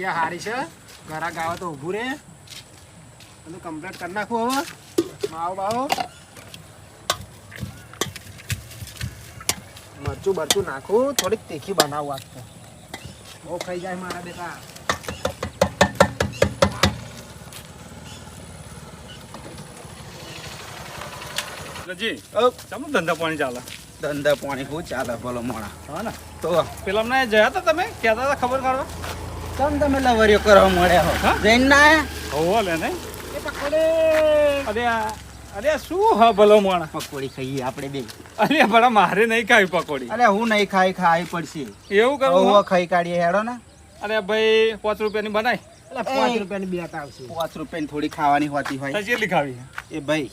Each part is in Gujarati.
જગ્યા સારી છે. ઘરા ગાવા તો ઊભું રે. બધું કમ્પ્લીટ કરી નાખું હવે. માવો બાવો. મરચું બરચું નાખું. થોડીક તીખી બનાવું આજ તો. બહુ ખાઈ જાય મારા બેટા. જી ધંધા પાણી ચાલે. ધંધા પાણી હું ચાલે ભલો મોણા. હા ને? તો પેલા જયા હતા તમે? કહેતા હતા ખબર કાઢવા તમ તમે લવરિયો કરવા મળ્યા હો. જૈન ના? હોવો લે ને એ પકોડી અરે અરે શું હ ભલો મોણા? પકોડી ખાઈએ આપણે બે. અરે ભલા મારે નહીં ખાવી પકોડી. અરે હું નહીં ખાઈ ખાઈ પડશે. એવું કરવું હું. ખાઈ કાઢીએ હેડો ને. અરે ભાઈ પાંચ રૂપિયાની બનાય. એટલે પાંચ રૂપિયાની બે આવશે. પાંચ રૂપિયાની થોડી ખાવાની હોતી હોય. કેટલી ખાવી એ ભાઈ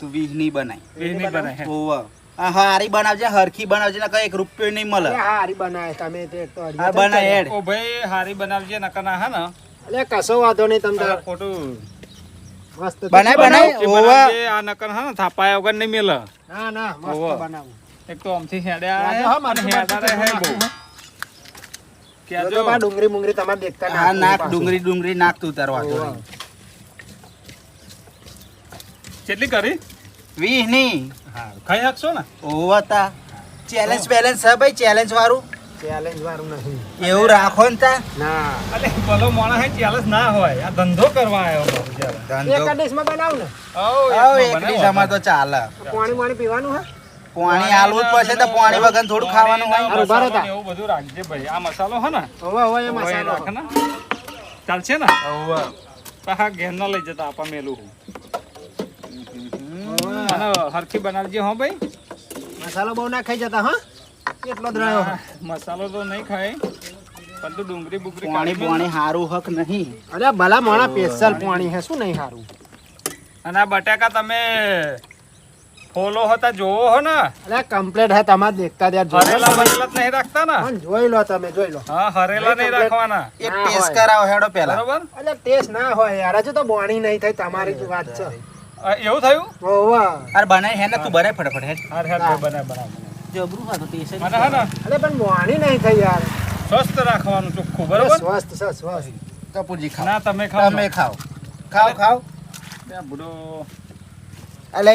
તું વીસની બનાય વીજ નહીં બનાય. ઓવો હારી બનાવજે હરખી બનાવજે ને કઈ એક રૂપિયો નહીં મળે. હારી બનાવે તમે તે તો આ બનાય હેડ. ઓ ભાઈ હારી બનાવજે નકર ના હા ને? એટલે કશો વાંધો નહીં તમને ખોટું. મસ્ત બનાય, બનાય. ઓવા. આ નકર હા ને થાપાયા વગર નહીં મેલે. ના ના મસ્ત ઓવા. એક તો આમથી હેડે આ હા, હેડા રહે માથું બહુ જો કહેજો તો બા ડુંગળી મુંગળી તમારે દેખતા હા નાક ડુંગરી ડુંગળી ડુંગળી નાક તું તાર વાંધો કેટલી કરી? વીસની. હા ખાઈ શકશો ને? ઓવા ચેલેન્જ બેલેન્સ છે ભાઈ ચેલેન્જ વાળું. ચેલેન્જ વાળું નથી. એવું રાખો ને તા. ના. અલે ભલો મોણા હે ચેલેન્જ ના હોય. આ ધંધો કરવા આવ્યો ધંધો? એક ધંધો બનાવ ને? ઓ આવ એક બનાવો તો ચાલે. પાણી પાણી પીવાનું હે? પાણી આલવું પડશે તો પાણી વગર થોડું ખાવાનું હોય. ઊભા રહો તા. એવું બધું રાખજે ભાઈ. આ મસાલો હે ને. ઓવે ઓવે એ મસાલો. રાખે ને. ચાલશે ને? ઓવે પાછા ઘેર ન લઈ જતા આપા મેલું અને હરખી બનાવજે હો ભાઈ. મસાલો બહુ ના ખાઈ જતા હા. એટલો જ રહ્યો મસાલો તો નહીં ખાય પણ તું ડુંગળી બુગરી પાણી પાણી હારું હક નહીં. અરે ભલા માણા સ્પેશિયલ પાણી હે શું નહીં સારું અને આ બટાકા તમે ફોલો હતા જોવો હો ને. અરે કમ્પ્લેટ હે તમારે દેખતા ત્યાં હરેલા લો. નહીં રાખતા ને? પણ જોઈ લો તમે જોઈ લો. હા હરેલા નહીં રાખવાના. એક ટેસ્ટ. કરાવો હેડો પેલા. બરોબર? એટલે ટેસ્ટ ના હોય યાર હજુ તો બોણી નહીં થઈ તમારી વાત છે. એવું થયું? ઓવા અરે બનાય હે ને તું ભરાય ફટાફટ હે. અરે હે બનાય બનાવ જબરું હા તો ટેસ્ટ મને હે ને? અરે પણ મોણી નહીં થઈ યાર. સ્વસ્થ રાખવાનું ચોખ્ખું બરોબર? સ્વસ્થ છે સ્વસ્થ. કપૂરજી ખાઓ. ના તમે ખાઓ. તમે ખાઓ. ખાઓ ખાઓ. બુડો. અલે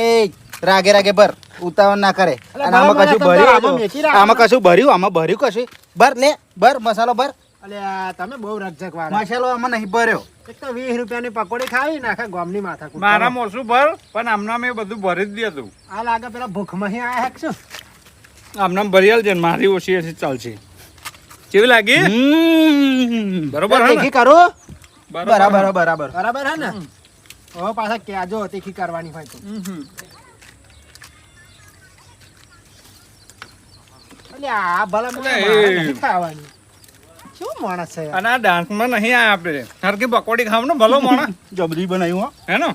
રાગે રાગે ભર. ઉતાવળ ના કરે. અને આમાં કશું ભર્યું? આમાં મેથી આમાં કશું ભર્યું? આમાં ભર્યું કશું? ભર લે ભર મસાલો ભર. અલે તમે બહુ રકઝક વાળા. મસાલો આમાં નહીં ભર્યો. એક તો વીસ રૂપિયાની પકોડી ખાવી ને આખા માથા મારા મોસું ભર પણ આમના મેં બધું ભરી જ દીધું આ લાગે પેલા ભૂખમાં અહીં આયા છે શું? આમના ભરી આલજે મારી ઓછી હશે ચાલશે. કેવી લાગી? બરોબર તીખી કરો? બરાબર બરાબર બરાબર. હે ને? હવે પાછા કેજો તીખી કરવાની હોય તો. એટલે આ ભલા મને ખાવાની. શું માણસ છે યાર? અને આ ડાન્સમાં નહીં આ આપણે. હરકી પકોડી ખાવ ને ભલો મોણા જબરી બનાવ્યું હો. હે ને?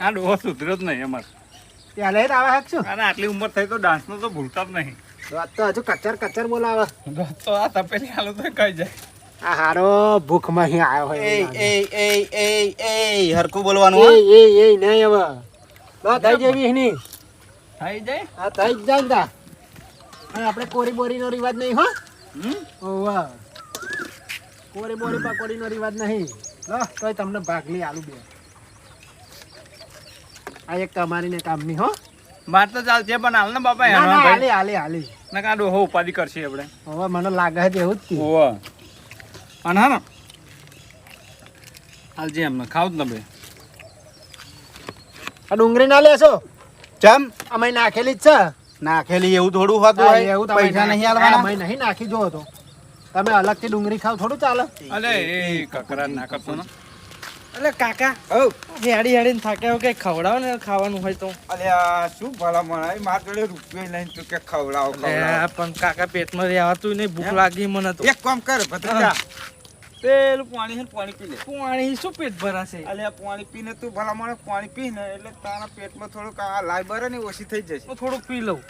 આ ડોહો સુધર્યો જ નહીં અમારે. આવે હક અને આટલી ઉંમર થઈ તો ડાન્સનો તો ભૂલતા જ નહીં. વાત તો હજુ કચર કચર બોલાવે. તો આ તપેલી હાલો તો કઈ જાય. આ હારો ભૂખમાં અહીં આવ્યો હોય એ એ એ એ એ હરખું બોલવાનું એ એ એ નહીં હવે. લો થઈ જેવી ની થઈ જાય? આ થઈ જ જાય ને તા. અને આપણે કોરી બોરીનો રિવાજ નહીં હો? ઓવા કોરી બોરી પકોડીનો રિવાજ નહીં. લો તોય તમને ભાગલી આલુ બે. આ એક તમારી ને કામની હો. માર તો ચાલશે પણ હાલ ને બાપા ના એનો ના ભાઈ આલે આલે આલે ના કા ડોહો ઉપાધિ કરશે આપણે. હવે મને લાગે છે એવું જ. અને હા ને હાલજે એમને ખાવ જ આ ડુંગળી ના લેશો? ચમ? અમે નાખેલી જ છે. નાખેલી એવું થોડું હતું હોય. એવું પૈસા નહીં આલવાના ભાઈ નહીં નાખી જો તો. તમે અલગથી ડુંગળી ખાવ થોડું ચાલે. અલે એ કકરા ના કરતો ને અલે કાકા. ઓ. હેડી હેડીને થાક્યા કઈ ખવડાવો ને ખાવાનું હોય તો. અલે શું ભલા મણાય? માર જોડે રૂપિયો લઈને તું કે ખવડાવો ખવડાવો. પણ કાકા પેટમાં રહેવાતું નહીં ભૂખ લાગી મને તો. એક કામ કર ભત્રીજા. પેલું પાણી છે પાણી પી લે. પાણી શું પેટ ભરાશે? અલ્યા પાણી પીને તું ભલા મને પાણી પી ને એટલે તારા પેટમાં થોડુંક આ લાઈબર ને ઓછી થઈ જશે. હું થોડુંક પી લઉં.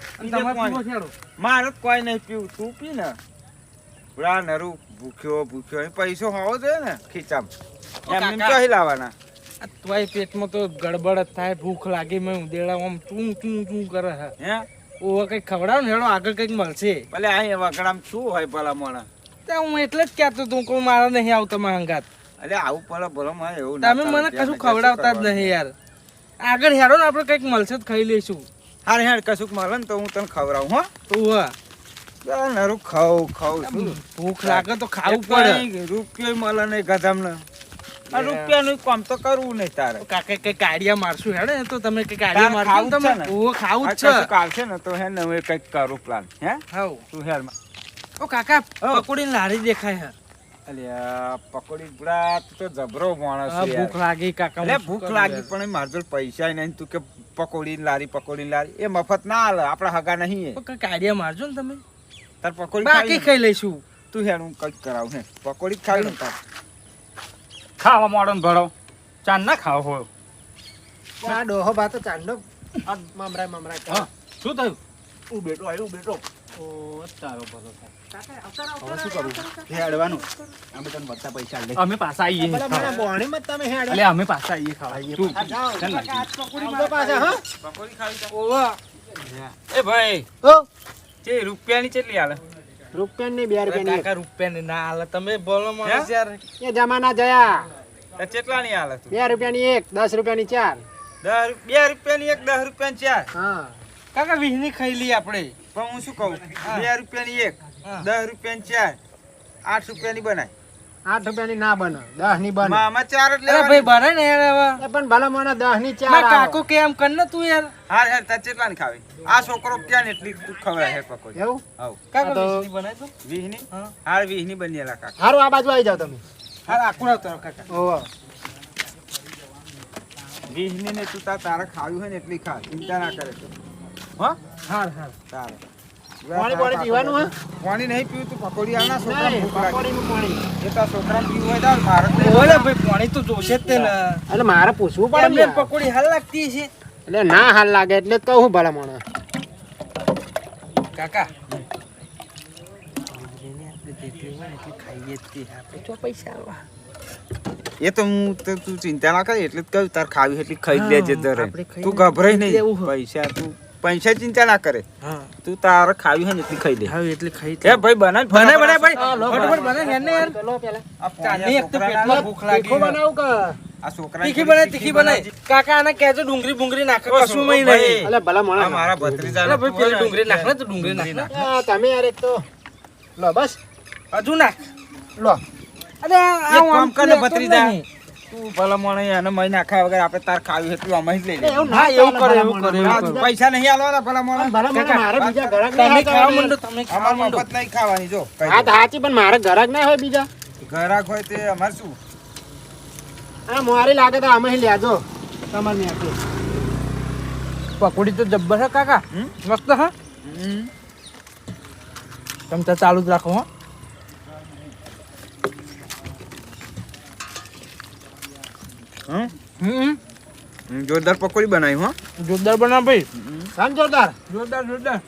મારે કોઈ નહીં પીવું. તું પી ને. બુડા નરું ભૂખ્યો ભૂખ્યો. પૈસો હોવો જોઈએ ને ખીચામ. એમ. કહી લાવવાના? આ તોય પેટમાં તો ગડબડ જ થાય ભૂખ લાગી મેં ઉદેડા આમ ચૂં ચૂં ચૂં કરે હે? ઓવા કંઈક ખવડાવ ને હેડો આગળ કંઈક મળશે. ભલે અહીં વગડામ શું હોય ભલા મોણા હું એટલે જ કહેતો તું કે મારા નહીં આવતો મારા હંગાત. અલે આવું પડે ભલો મને એવું તમે મને કશું ખવડાવતા જ. નહીં યાર. આગળ હેડો ને આપણે કંઈક મળશે જ ખાઈ લઈશું. હારે હેડ કશુંક મળે ને તો હું તને ખવડાવું હા. તું હા. નરું ખાઉં છું. ભૂખ લાગે તો ખાવું પડે. રૂપિયો મળે નહીં ગધામને. રૂપિયા રૂપિયાનું કામ તો કરવું નહીં તારે. કાકે કઈ કાઢિયા મારશું હેડે તો તમે કઈ કાઢિયા મારશું ખાવું તમે. છે ને? ખાવું જ છે. આવશે ને તો હે ને હું કંઈક કરું પ્લાન હે. હાઉ. તું માં ઓ કાકા. પકોડી લારી દેખાય હે. અલ્યા પકોડી પૂરા તું તો જબરો માણસ છે ભૂખ લાગી કાકા અલ્યા ભૂખ લાગી પણ મારા જોડે પૈસા નહીં તું કે પકોડી ને લારી પકોડી લારી. એ મફત ના હાલ આપણા હગા નહીં એ. તો મારજો ને તમે. તાર પકોડી બાકી ખાઈ લઈશું. તું હેણું હું કંઈક કરાવું હે પકોડી ખાવી ને તાર. ખાવા મોડો ને ભરો. ચાંદ ના ખાવ હોય. આ ડોહો ભાતો ચાંદો. આ મમરાય મમરાય. કરે. શું થયું? હું બેટો આવ્યું બેટો બેઠો ઓ તારો ભલો હવે શું કરું હેડવાનું અમે તને વધતા પૈસા લે અમે પાછા આવીએ ભલા મને બોણીમાં તમે હેડો. અલે અમે પાછા આવીએ ખાવા. તું ચાલ કાકા, લાગી. આજ પકોડી પાછા, હા? પકોડી ખાવી ઓવા. એ ભાઈ ઓ, જે રૂપિયાની કેટલી હાલે રૂપિયાની બે રૂપિયાની કાકા રૂપિયા ની ના હાલે તમે બોલો માણસ યાર. એ જમાના જયા. તાર કેટલાની હાલે બે રૂપિયાની એક દસ રૂપિયાની ચાર. દસ બે રૂપિયાની એક દસ રૂપિયાની ચાર. હા. કાકા વીહની ખાઈ લઈએ આપણે. પણ હું શું કહું? બે રૂપિયાની એક. હા. દસ રૂપિયાની ચાર આઠ રૂપિયાની બનાય. આઠ રૂપિયાની ના બને દસની બને. મામા ચાર જ અરે ભાઈ ભરે ને યાર હવે. પણ ભલા મને દસની ચાર મારા આવે. કાકો કર ને તું યાર. હાર હાર તાર કેટલાની ખાવી? આ છોકરો ક્યાં ને એટલી તું ખવડાય હે પકોડી? એવું? હાવ કાકા આ તો- બનાય તો? હા. હાર વીહની બનેલા કાકા. હારું આ બાજુ આવી જાવ તમે. હાલ આકું આવતો કાકા? ઓહો. વીહની ને તું તાર ખાવી હોય ને એટલી ખા. ચિંતા ના કરે તું. હા? હા હાલ તારે. પાણી પાણી પીવાનું હા? પાણી નહીં પીવું તું પકોડી આવ ના છોકરા ભૂખ લાગે. પાણી. એ તો છોકરા પીવું હોય તો મારે ઓલે ભાઈ પાણી તો જોશે જ તે ને. એટલે મારે પૂછવું પડે એમને પકોડી હાલ લાગતી છે એટલે ના હાલ લાગે એટલે તો હું ભલા મને. કાકા. એ તો હું તું ચિંતા ના કરે એટલે જ કહ્યું તાર ખાવી એટલી ખાઈ લેજે દરે તું ગભરાઈ નહીં. પૈસા તું પૈસા ચિંતા ના કરે. હા. તું તારે ખાવી હોય ને એટલી ખાઈ દે હવે એટલી ખાઈ દે ભાઈ બને બને બને. ભાઈ. ફટાફટ બને ને ને યાર. લો પેલા. આ ચાંદની એક તો પેટમાં ભૂખ લાગી. તીખું બનાવું કે? આ છોકરા તીખી બનાય તીખી બનાય. કાકા આને કહેજો ડુંગરી ભૂંગરી નાખે કશું મય નહીં. અલે ભલા મણા. મારા ભત્રીજાને અરે ભાઈ પેલી ડુંગરી નાખ ને તો ડુંગરી નાખ. આ તમે યાર એક તો. લો બસ. હજુ નાખ. લો. અરે આ આમ કામ કર ને લેતો જ ભત્રીજા. તું ભલા મોણે એને મહી નાખ્યા વગર આપણે તાર ખાવી એટલું અમે જ લઈ લે. હા, એવું ચાલે એવું મને. કરે, એવું આ કરે. બીજા- પૈસા નહીં આલવાના ભલા મને મારે બીજા ઘરાક તમે ખાવા હતા તમે ખાવા અમાર મફત નહીં ખાવાની જો હા તો સાચી પણ મારે ઘરાક ના હોય બીજા. ઘરાક હોય તે અમાર શું? આ મારી લાગે તો અમે લેજો. તમારે પકોડી તો જબ્બર છે કાકા. હમ? મસ્ત હા ચમચા ચાલુ જ રાખો હો હમ? હમ હમ, જોરદાર પકોડી બનાવી હો. જોરદાર બના ભાઈ. સામ જોરદાર. જોરદાર જોરદાર.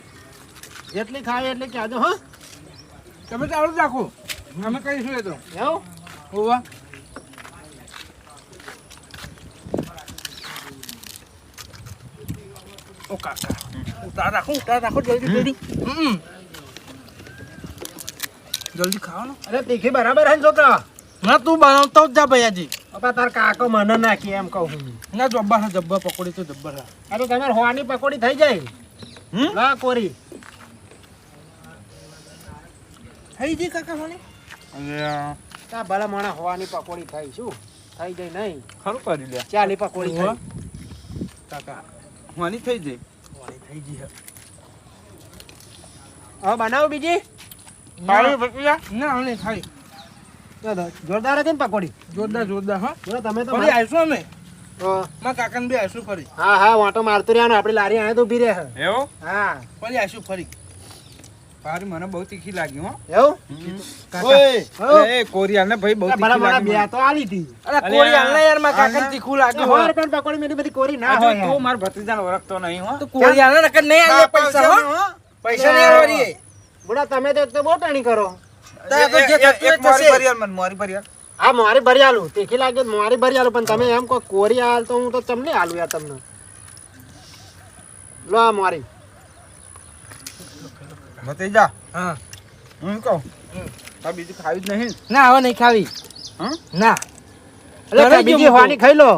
જેટલી ખાવી એટલી કહેજો હા. તમે ચાલુ જ રાખો. અમે કહીશું એ તો. એવું? હોવા ઓ કાકા. ઉતાર રાખો ઉતાર રાખો જલ્દી જલ્દી. હમ. જલ્દી ખાઓ ને અરે તીખી બરાબર હે ને છોકરા. ના તું બનાવતો જ જા ભાઈ તાર કાકો મને નાખી એમ કહું. ના જબ્બર છે જબ્બર પકોડી તો જબ્બર છે. અરે તમારે હોવાની પકોડી થઈ જાય હમ? લા કોરી. થઈ ગઈ કાકા તા ભલા મને હોવાની પકોડી થઈ શું? થઈ જાય નહીં. ખરું કરી લે. ચાલી પકોડી. થઈ. કાકા હોવાની થઈ જાય વાળી થઈ ગઈ હા. બનાવો બીજી? ખાવી ના નહીં તો જોરદાર હતી ને પકોડી? જોરદાર જોરદાર હા. તમે તો ફરી આવીશું અમે? મારા કાકાને બી આવીશું ફરી. હા હા વાંટો મારતો રહ્યા આપણી લારી આને તો ઊભી રહે એવું? હા. ફરી આવીશું ફરી. પારી મને બહુ તીખી લાગી હો. એવું? ઓય. એ કોરિયાને ભાઈ બહુ તીખી લાગી બે તો આલી હતી અરે અલે કોળી યાર મારા કાકાને તીખું લાગ્યું. પકોડી મેં બધી કોરી ના હોય. તું મારા ભત્રીજાને ઓળખતો નહીં હો. તો કોળી આલને નકર નહીં આલે પૈસા હો. પૈસા નહીં આલવાની બુડા તમે તો એક તો બહુ ટાણી કરો. તારે તો જે એક- એક- થતું એ એક મોરી થશે. ભરી આલ મને, મોરી ભરી આલ. હા મારી ભરી આલું. તીખી લાગે તો ભરી આલું પણ તમે એમ કહો કોરી આલ તો હું તો તમને આલું યાર તમને? લો આ મારી. ભત્રીજા હા. હું કહું? આ બીજું ખાવી જ નહીં ના? હવે નહીં ખાવી. ના. એટલે બીજી હોવાની ખાઈ લો.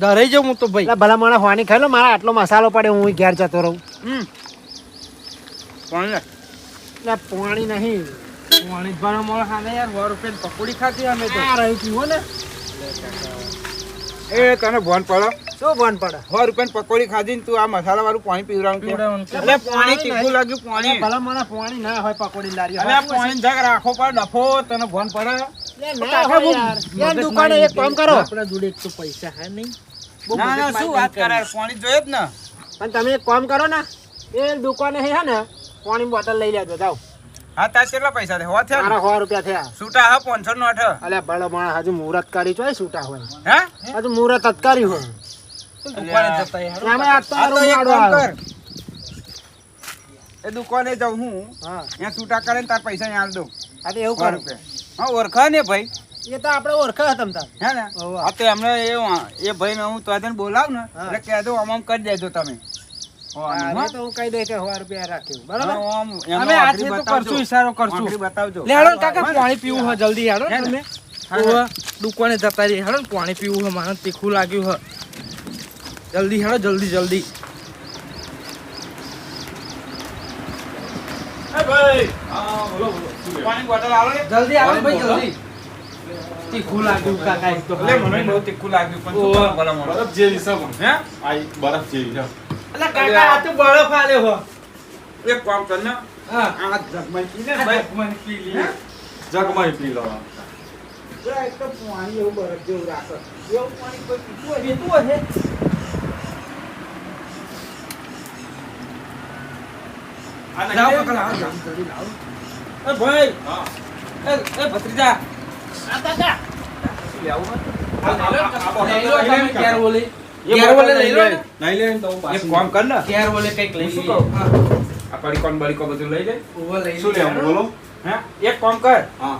ડરાઈ જાઉં હું તો ભાઈ. એટલે ભલા મને હોવાની ખાઈ લો મારા આટલો મસાલો પડે હું ઘેર જતો રહું. પાણી નહીં. ખાને યાર સો રૂપિયા પકોડી ખાધી અમે તો. આ રહ્યું પીવો ને. એ તને ભોન પડો. શું ભાન પડે? સો પકોડી ખાધી ને તું આ મસાલા વાળું પાણી પીવડાવું. એટલે પાણી તીખું લાગ્યું પાણી. ભલા મને પાણી ના હોય પકોડી લારી અરે પાણી જગ રાખો પર ડફો તને ભોન પડે? દુકાને એક કામ કરો. આપણા જોડે એક તો પૈસા હે નહીં. ના ના શું વાત કરે. પાણી જોઈએ જ ને. પણ તમે એક કામ કરો ને એ દુકાને હે ને પાણી બોટલ લઈ લેજો જાઓ. હા તાર કેટલા પૈસા થયા? હોવા થયા મારા 100 રૂપિયા થયા. છૂટા હા પાંચસો નો અઠ અલે બળો માણસ હજુ મુહૂર્ત કરી ચોય છૂટા હોય. હે? હજુ મુહૂર્ત જ કરી હોય. દુકાને જતા યાર આમે આ તો આ એક કામ કર. એ દુકાને જાઉં હું. હા. ત્યાં છૂટા કરે ને તાર પૈસા અહીંયા આલ દઉં. આ તો એવું કર. હા ઓળખા ને ભાઈ? એ તો આપણે ઓળખા હતા તમ હે ને. હા તો એમને એ એ ભાઈ ને હું તો બોલાવ ને હા. એટલે કહેજો આમ આમ કરી દેજો તમે. હા, તો હું કહી દઈ કે સો રૂપિયા રાખ્યું બરાબર? અમે આજે તો કરશું ઈશારો કરશું. બતાવજો. લે કાકા પાણી પીવું હે જલ્દી હેડો? તમે. દુકાને જતા રહી હેડો પાણી પીવું હે મને તીખું લાગ્યું હે. જલ્દી હેડો જલ્દી જલ્દી. પાણી બોટલ આલો ને. જલ્દી આવો ભાઈ જલ્દી. તીખું લાગ્યું કાકા એક તો મને બહુ તીખું લાગ્યું પણ? બરફ જેવી છે હે? આ બરફ જેવી છે. અલા કાકા આ તો બળો ફાલે હો એક કામ કર ને હા આ જગમાં પી ને ભાઈ પી લી જગમાં પી લો એક તો પાણી એવું બરફ જેવું રાખે એવું પાણી કોઈ પીતું હોય પીતું હશે આ નહીં લાવો લે. કાકા લાવો જલ્દી લાવો એ ભાઈ એ એ ભત્રીજા આ દાદા બોલી બોલે લઈ લો? ને નહીં લે તો એક કામ કર ને. ઘેર કંઈક લઈ શું કહું? આ પડીકોન બડીકો બધું લઈ લે? ઓવે લઈ શું લેવું બોલો. હે? એક કામ કર. હા.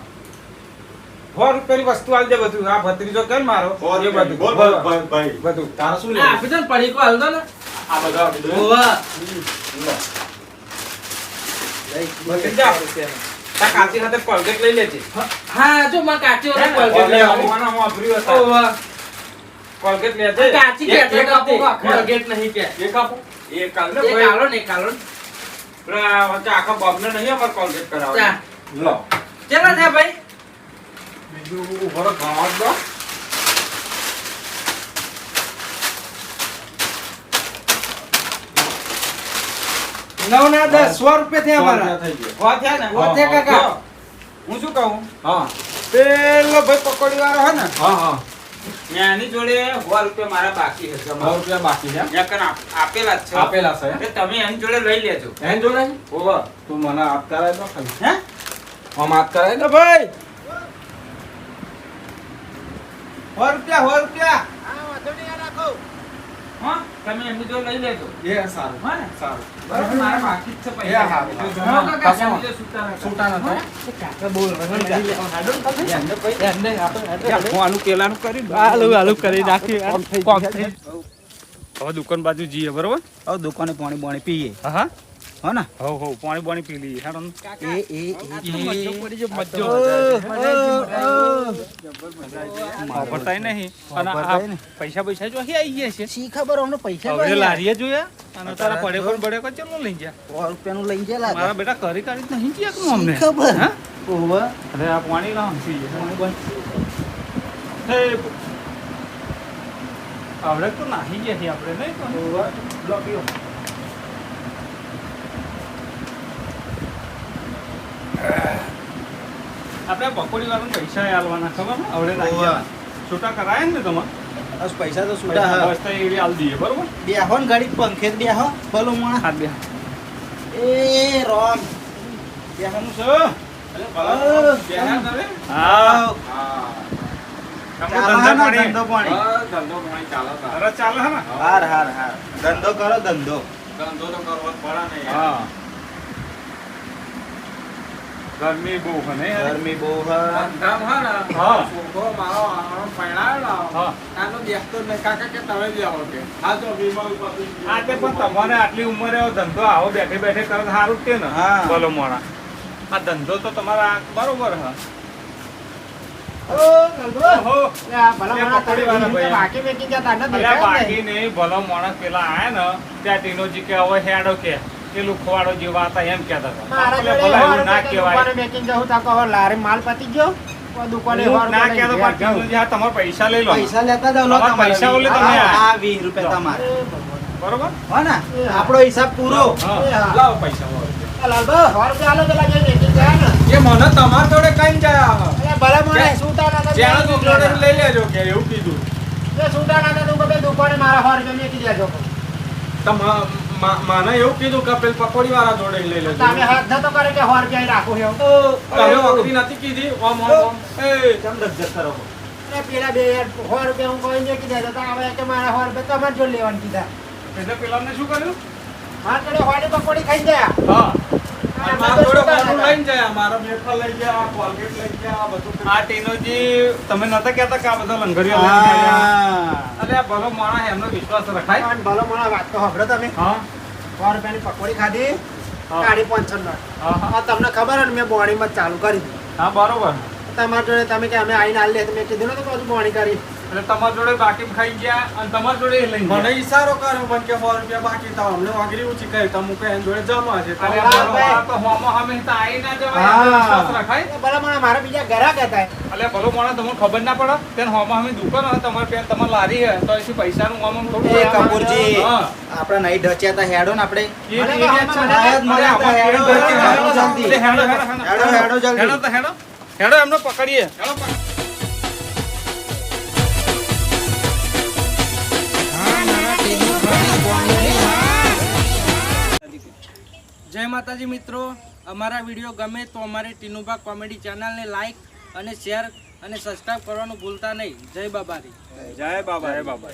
સો રૂપિયાની વસ્તુ આલ દે બધું. આ ભત્રીજો કે મારો? એ બધું. બોલ બોલ. ભાઈ ભાઈ. બધું. તારે શું લેવું આપી દો પડીકો હાલ દો ને. આ બધા આપી દો. ઓવે કાચી સાથે કોલગેટ લઈ લેજે. હા જો માં કાચી હે? કોલગેટ લઈ આવો. આમાં વાપર્યું હતા. કોલગેટ લેજે કાચી એક- કે એક આપો. કોલગેટ નહીં કે એક આપો એક આલ ને. આલો ને પેલા વચ્ચે આખા બોબને નહીં અમારે કોલગેટ ચા કરાવવાની. લો ચેલા થયા ભાઈ બીજું ઊભો રહો, ખાવા જ દો. નવ ના દસ સો રૂપિયા થયા ગયો. હો થયા ને? હો થયા કાકા. હું શું કહું હા પેલો ભાઈ પકોડી વાળો હે ને હા હા એની જોડે સો રૂપિયા મારા બાકી છે સો રૂપિયા બાકી છે ત્યાં કને આપ- આપેલા છે. આપેલા છે તમે એની જોડે લઈ લેજો. એન જોડે? ઓહો. તું મને હાથ કરાય તો ખાલી. હે? આમ હાથ કરાય તો ભાઈ. સો રૂપિયા સો રૂપિયા હા વાંધો નહીં યાર રાખો હા તમે એમની જો લઈ લેજો. એ સારું. હા ને? સારું. બરાબર મારા બાકી છે પૈસા હા. જમા. કાકા, છૂટા ન? થાય. કાકા બોલ હાડો ને તમે એમને કોઈ? એમને આપણે હું આનું પેલાનું કરી. આલુ આલુ કરી નાખી. કોમ થઈ કોમ ગયું. થઈ હવે દુકાન બાજુ જઈએ બરોબર? હવે દુકાને પાણી પાણી પીએ. હા. હા હો ને હો હો પાણી પાણી પી લઈએ. હેડો એ એ મજો પડી જો મજો વાપરતાય નહીં. અને આ પૈસા પૈસા જો અહીં આવી ગયા છે. શી ખબર અમને પૈસા હવે લારીએ જોયા? અને તારા પડે કોણ પડે કોણ ચલો લઈ ગયા? સો રૂપિયાનું લઈ ગયા મારા બેટા કરી કરી નહીં ગયા તું અમને. ખબર? હા? ઓવે. અરે આ પાણી ના હંસી હે આવડે તો નાહી ગયા છીએ આપણે નહીં પણ આપણે પકોડી વાળાને પૈસા આલવાના ખબર ને? આવડે છૂટા કરાય ને તમારે બસ પૈસા તો સુધા હા. બસ તો એવી આલ દઈએ બરોબર? બેહો ને ઘડીક પંખે જ બેહો. ભલો માણસ હાથ બે એ રોમ. બેહાનું છે. અરે ભલા, બેહ્યા તમે? હા ધંધા પાણી? ધંધો પાણી. ધંધો પાણી ચાલે ચાલે હે હાર હાર હાર. ધંધો કરો ધંધો. ધંધો તો કરવો પડે ને હા. ગરમી બહુ છે ગરમી બહુ હ ધામ હા ને હા. છોકરો મારો આનો પરણાવેલો. હા. આનો બેસતો ને કાકા કે તમે જ આવો કે. હા તો વીમા ઉપર આ તે પણ તમારે આટલી ઉંમરે આવો ધંધો આવો બેઠે બેઠે કરો સારું કે ને હા. બોલો મોણા આ ધંધો તો તમારા બરોબર હા બાકી. નહીં ભલો માણસ પેલા આયા ને ત્યાં ટીનોજી કે હવે હેડો કે એ લુખવાડો જેવા હતા એમ કહેતા હતા. મારા જોડે ભલા ના કહેવાય. તાકો માલ પતી ગયો? પૈસા લઈ લો. પૈસા લેતા જાવ પૈસા ઓલે તમે આ- આ. આ વીસ રૂપિયા તમારે. બરોબર? હો ને? આપણો હિસાબ પૂરો. હા. એ હા. લાવો પૈસા સો રૂપિયા આલો પેલા મને તમાર જોડે કઈ જાય ભલા સૂતા લઈ લેજો કે એવું કીધું. હતા. એ તું કદે દુકાને મારા સો રૂપિયા મેકી દેજો. મને એવું કીધું કે પેલ પકોડી વાળા જોડે લઈ લેજો. તમે હાથ ધતો કરે કે સો રૂપિયા રાખું એવું. તમે વખરી નથી કીધી. ઓમ ઓમ એ કેમ લજ્જત કરો? ને પેલા બે યાર સો રૂપિયા હું કોઈ ને કીધા તો હવે કે મારા હોર રૂપિયા તમારે જોડે લેવાનું કીધા. એટલે પેલાને શું કર્યું? હા જોડે હોડે પકોડી ખાઈ ગયા. હા. તમે નતા કહેતા કે આ બધા લંગરીઓ અરે આ ભલો માણસ એમનો વિશ્વાસ રખાય. ભલો મને વાત તો સાંભળો તમે. હા. સો રૂપિયાની પકોડી ખાધી. કાઢી પાંચસો નોટ. તમને ખબર ને મેં બોણીમાં ચાલુ કરી હા બરોબર. તમારા જોડે તમે કે અમે આઈને હાલ લે મેં કીધું ને તો પાછું બોણી કરી. એટલે તમારા જોડે બાકી ખાઈ ગયા અને તમારા જોડે એ લઈને મને ઈશારો કર્યો પણ કે સો રૂપિયા બાકી તો અમને વાગરી ઉચી કહે તમે કે એની જોડે જમા છે હા, તો હોમો હમે તો આઈ ના જવાય, વિશ્વાસ રખાય ભલે મને મારા બીજા ઘરાક હતા એટલે ભલો મને તમને ખબર ના પડે તેન હોમો હમે દુકાન હોય તમારે પેન તમારે લારી હે તો એથી પૈસાનું નું હોમો થોડું એ કપૂરજી આપણે નહીં ઢચ્યા તા હેડો ને આપણે એ- મને હેડો હેડો. મને મને હેડો, હેડો, હેડો, હેડો, હેડો, હેડો, હેડો. હેડો, હેડો, જલ્દી. હેડો તો હેડો. હેડો એમને પકડીએ હેડો જય માતાજી મિત્રો. અમારા વીડિયો ગમે તો અમારી ટીનુભા કોમેડી ચેનલને લાઈક અને શેર અને સબસ્ક્રાઈબ કરવાનું ભૂલતા નહીં. જય બાબારી. જય બાબા જય બાબા